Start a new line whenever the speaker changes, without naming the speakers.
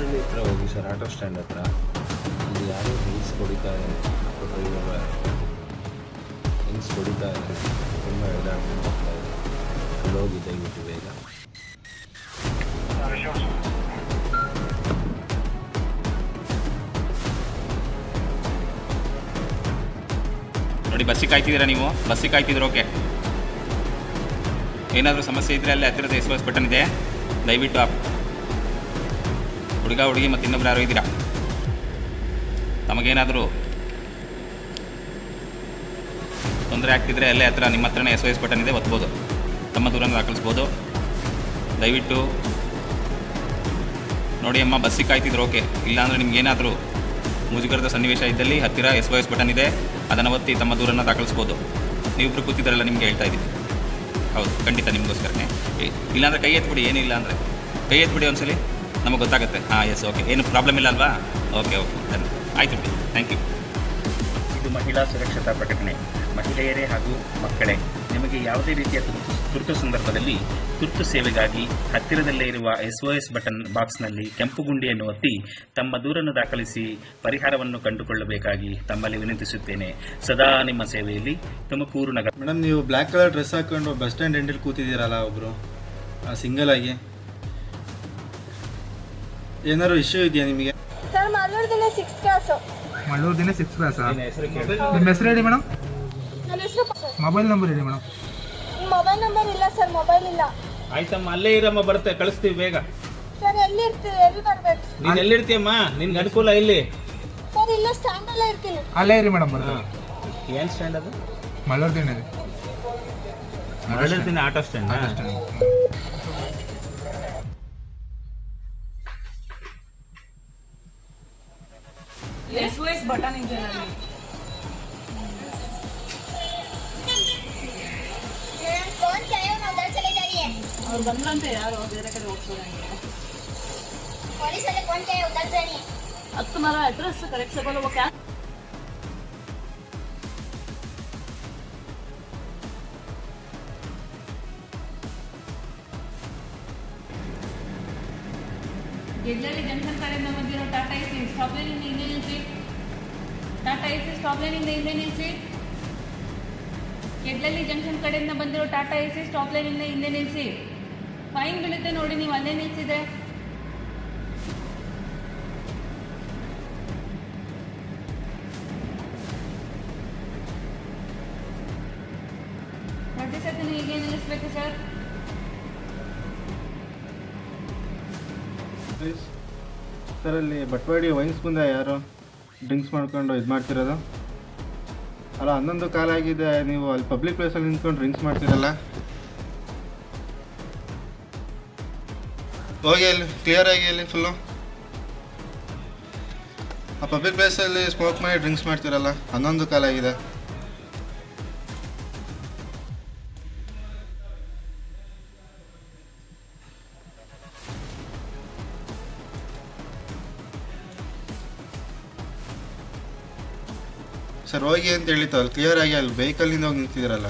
ಉಪ್ಪರಳ್ಳಿ ಹತ್ರ ಹೋಗಿ sir, auto stand ಹತ್ರ. ಇಲ್ಲಿ ಯಾರು ಹಿಲ್ಸ್ ಹೊಡಿತಾ ಇದ್ದಾರೆ ಆಟೋ ಡ್ರೈವರ್ ಹಿಲ್ಸ್ ಹೊಡಿತಾ ಇದ್ದಾರೆ ತುಂಬ ಎಳ್ದಾಡ್ಕೊಂಡು ಹೋಗ್ತಾ ಇದೆ. ಅಲ್ಲಿ ಹೋಗಿ ದಯವಿಟ್ಟು ಬೇಗ.
ನೋಡಿ ಬಸ್ಸಿಗೆ ಕಾಯ್ತಿದ್ದೀರಾ ನೀವು? ಬಸ್ಸಿಗೆ ಕಾಯ್ತಿದ್ರು ಓಕೆ ಏನಾದರೂ ಸಮಸ್ಯೆ ಇದ್ದರೆ ಅಲ್ಲಿ ಹತ್ತಿರದ ಎಸ್ ಬಸ್ ಬಟನ್ ಇದೆ. ದಯವಿಟ್ಟು ಹುಡುಗ, ಹುಡುಗಿ ಮತ್ತು ಇನ್ನೊಬ್ರು ಯಾರು ಇದ್ದೀರಾ? ತಮಗೇನಾದರೂ ತೊಂದರೆ ಆಗ್ತಿದ್ರೆ ಅಲ್ಲೇ ಹತ್ರ ನಿಮ್ಮ ಹತ್ರನೇ ಎಸ್ ಎಸ್ ಬಟನ್ ಇದೆ, ಒತ್ಬೋದು. ತಮ್ಮ ದೂರನ ದಾಖಲಿಸ್ಬೋದು. ದಯವಿಟ್ಟು ನೋಡಿ ಅಮ್ಮ ಬಸ್ಸಿಗೆ ಕಾಯ್ತಿದ್ರು ಓಕೆ ಇಲ್ಲಾಂದರೆ ನಿಮ್ಗೆ ಏನಾದರೂ ಮುಜುಗರದ ಸನ್ನಿವೇಶ ಇದ್ದಲ್ಲಿ ಹತ್ತಿರ ಎಸ್ ಒ ಎಸ್ ಬಟನ್ ಇದೆ, ಅದನ್ನು ಒತ್ತಿ ತಮ್ಮ ದೂರನ್ನು ದಾಖಲಿಸ್ಬೋದು. ನೀವಿಬ್ರು ಕೂತಿದ್ದಾರಲ್ಲ ನಿಮಗೆ ಹೇಳ್ತಾ ಇದ್ದೀನಿ. ಹೌದು, ಖಂಡಿತ ನಿಮಗೋಸ್ಕರನೇ. ಇಲ್ಲಾಂದ್ರೆ ಕೈ ಎತ್ಬಿಡಿ, ಏನಿಲ್ಲ ಅಂದರೆ. ಕೈ ಎತ್ಬಿಡಿ ಒಂದ್ಸಲಿ. ನಮಗೆ ಗೊತ್ತಾಗುತ್ತೆ. ಹಾಂ ಎಸ್ ಓಕೆ ಏನು ಪ್ರಾಬ್ಲಮ್ ಇಲ್ಲ ಅಲ್ವಾ? ಓಕೆ ಓಕೆ ಡನ್ ಆಯಿತು ಥ್ಯಾಂಕ್ ಯು
ಇದು ಮಹಿಳಾ ಸುರಕ್ಷತಾ ಪ್ರಕಟಣೆ. ಮಹಿಳೆಯರೇ ಹಾಗೂ ಮಕ್ಕಳೇ ನಿಮಗೆ ಯಾವುದೇ ರೀತಿಯ ತುರ್ತು ತುರ್ತು ಸಂದರ್ಭದಲ್ಲಿ ತುರ್ತು ಸೇವೆಗಾಗಿ ಹತ್ತಿರದಲ್ಲೇ ಇರುವ ಎಸ್ ಒ ಎಸ್ ಬಟನ್ ಬಾಕ್ಸ್ನಲ್ಲಿ ಕೆಂಪು ಗುಂಡಿಯನ್ನು ಒತ್ತಿ ತಮ್ಮ ದೂರನ್ನು ದಾಖಲಿಸಿ ಪರಿಹಾರವನ್ನು ಕಂಡುಕೊಳ್ಳಬೇಕಾಗಿ ತಮ್ಮಲ್ಲಿ ವಿನಂತಿಸುತ್ತೇನೆ. ಸದಾ ನಿಮ್ಮ ಸೇವೆಯಲ್ಲಿ ತುಮಕೂರು ನಗರ
ಮೇಡಮ್ ನೀವು ಬ್ಲ್ಯಾಕ್ ಕಲರ್ ಡ್ರೆಸ್ ಹಾಕೊಂಡು ಬಸ್ ಸ್ಟ್ಯಾಂಡ್ ಎಂಡಲ್ಲಿ ಕೂತಿದ್ದೀರಲ್ಲ ಒಬ್ಬರು ಸಿಂಗಲ್ ಆಗಿ. ಏನಾದ್ರು ಇಶ್ಯೂ ಇದೆಯಾ ನಿಮಗೆ?
ಸರ್ ಮಾತಾಡ್ತೀನಿ ಸಿಕ್ಸ್ ಕ್ಲಾಸು
ಮಳ್ಳೂರು ದಿನ ಸಿಕ್ಸ್ ಕ್ಲಾಸ್ ನಿಮ್ಮ ಹೆಸರು ಹೇಳಿ ಮೇಡಮ್?
ನನ್ನ ಹೆಸರು ಸರ್.
ಮೊಬೈಲ್ ನಂಬರ್ ಹೇಳಿ ಮೇಡಮ್.
ಮೊಬೈಲ್ ನಂಬರ್ ಇಲ್ಲ ಸರ್ ಮೊಬೈಲ್ ಇಲ್ಲ.
ಆಯ್ತಮ್ಮ ಅಲ್ಲೇ ಇರಮ್ಮ ಬರುತ್ತೆ. ಕಳಿಸ್ತೀವಿ ಬೇಗ.
ಸರ್ ಎಲ್ಲಿ ಇರ್ತೀವಿ ಎಲ್ಲಿ ಬರ್ಬೇಕು?
ನೀನ್ ಎಲ್ಲಿರ್ತೀಯಮ್ಮ ನಿನ್ಗೆ ಅನುಕೂಲ ಇಲ್ಲಿ.
ಸರ್ ಇಲ್ಲ ಸ್ಟ್ಯಾಂಡ್ ಅಲ್ಲೇ ಇರ್ತೀನಿ.
ಅಲ್ಲೇ ಇರಿ ಮೇಡಮ್ ಬರ್ತಾರೆ
ಏನ್ ಸ್ಟ್ಯಾಂಡ್ ಅದು?
ಮಳ್ಳೂರು ದಿನ auto
ಮರಳಿರ್ತೀನಿ auto
stand S S button ಇದೆ
ನನಗೆ
ಅವ್ರು ಬಂದ್ರಂತೆ ಯಾರು? ಬೇರೆ ಕಡೆ ಹೋಗ್ತಾರೆ
ಹತ್ತು ಮರ ಅಡ್ರೆಸ್ ಕರೆಕ್ಟ್ ಸಿಗೋಲ್ಲ जाइए
अब तुम्हारा एड्रेस करेक्ट से बोलो वो क्या ಗೆಲ್ಲಲ್ಲಿ ಜಂಕ್ಷನ್ ಕಡೆಯಿಂದ ಬಂದಿರೋ ಟಾಟಾ ಎಸಿ ಸ್ಟಾಪ್ ಲೈನಿಂದ ಹಿಂದೆ ನಿಲ್ಲಿಸಿ ಟಾಟಾ ಎಸಿ ಸ್ಟಾಪ್ ಲೈನಿಂದ ಹಿಂದೆ ನಿಲ್ಲಿಸಿ ಗೆಡ್ಲಲ್ಲಿ ಜಂಕ್ಷನ್ ಕಡೆಯಿಂದ ಬಂದಿರೋ ಟಾಟಾ ಎಸಿ ಸ್ಟಾಪ್ ಲೈನಿಂದ ಹಿಂದೆ ನಿಲ್ಲಿಸಿ ಫೈನ್ ಬೀಳುತ್ತೆ ನೋಡಿ ನೀವು ಅಲ್ಲೇ ನಿಲ್ಸಿದೆ ಪ್ರತಿ ಸತಿ ಹೀಗೆ ನಿಲ್ಲಿಸ್ಬೇಕು ಸರ್
ಸರ್ ಅಲ್ಲಿ ಬಟ್ವಾಡಿ ವೈನ್ಸ್ ಮುಂದೆ ಯಾರು ಡ್ರಿಂಕ್ಸ್ ಮಾಡ್ಕೊಂಡು ಇದು ಮಾಡ್ತಿರೋದು? ಅಲ್ಲ, ಹನ್ನೊಂದು ಕಾಲ ಆಗಿದೆ, ನೀವು ಅಲ್ಲಿ ಪಬ್ಲಿಕ್ ಪ್ಲೇಸಲ್ಲಿ ನಿಂತ್ಕೊಂಡು ಡ್ರಿಂಕ್ಸ್ ಮಾಡ್ತಿರಲ್ಲ? ಹೋಗಿ ಅಲ್ಲಿ ಕ್ಲಿಯರ್ ಆಗಿ ಅಲ್ಲಿ ಫುಲ್ಲು ಆ ಪಬ್ಲಿಕ್ ಪ್ಲೇಸಲ್ಲಿ ಸ್ಮೋಕ್ ಮಾಡಿ ಡ್ರಿಂಕ್ಸ್ ಮಾಡ್ತಿರಲ್ಲ, ಹನ್ನೊಂದು ಕಾಲ ಆಗಿದೆ. ಸರ್ ಹೋಗಿ ಅಂತ ಹೇಳಿತ್ತು ಅಲ್ಲಿ ಕ್ಲಿಯರ್ ಆಗಿ ಅಲ್ಲಿ ವೆಹಿಕಲ್ನಿಂದ ಹೋಗಿ ನಿಂತಿದ್ದೀರಲ್ಲ